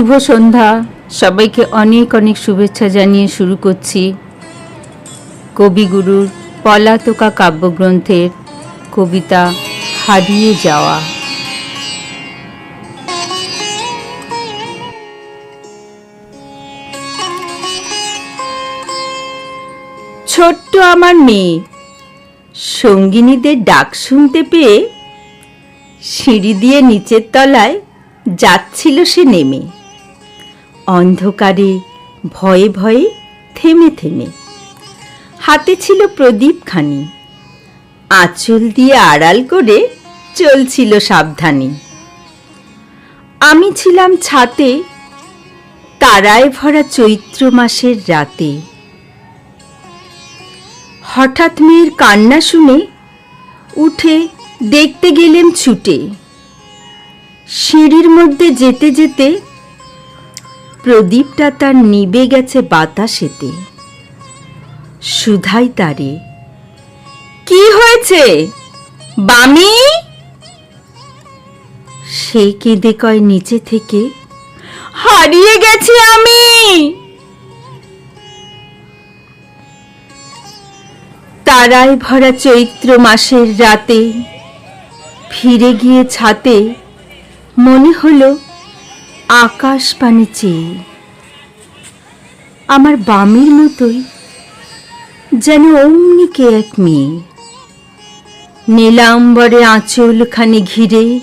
শুভ সন্ধ্যা। সবাইকে অনেক অনেক শুভেচ্ছা জানিয়ে শুরু করছি কবিগুরুর পলাতকা কাব্যগ্রন্থের কবিতা হারিয়ে যাওয়া। ছোট্ট আমার মেয়ে, সঙ্গিনীদের ডাক শুনতে পেয়ে সিঁড়ি দিয়ে নিচের তলায় যাচ্ছিল সে নেমে। অন্ধকারে ভয়ে ভয়ে থেমে থেমে। হাতে ছিল প্রদীপখানি। আঁচল দিয়ে আড়াল করে চলছিল সাবধানে। আমি ছিলাম ছাতে তারায় ভরা চৈত্র মাসের রাতে। হঠাৎ মেয়ের কান্না শুনে উঠে দেখতে গেলেন ছুটে। সিঁড়ির মধ্যে যেতে যেতে প্রদীপটা তার নিবে গেছে বাতাসেতে। সুধাই তারে, কি হয়েছে? বামি? সে কেঁদে কয় নিচে থেকে, হারিয়ে গেছি আমি! তারায় ভরা চৈত্র মাসের রাতে ফিরে গিয়ে ছাতে মনে হলো আকাশ পানে চেয়ে। আমার বামির মতোই যেন অমনি কে এক মেয়ে। নীলাম্বরে আঁচলখানি ঘিরে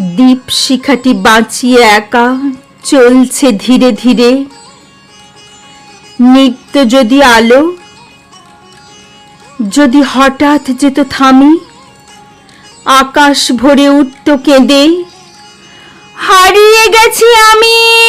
দীপ শিখাটি বাঁচিয়ে একা চলছে ধীরে ধীরে। নিত্য যদি আলো, যদি হঠাৎ যেত থামি, আকাশ ভরে উঠত কেঁদে। পেয়েছি আমি।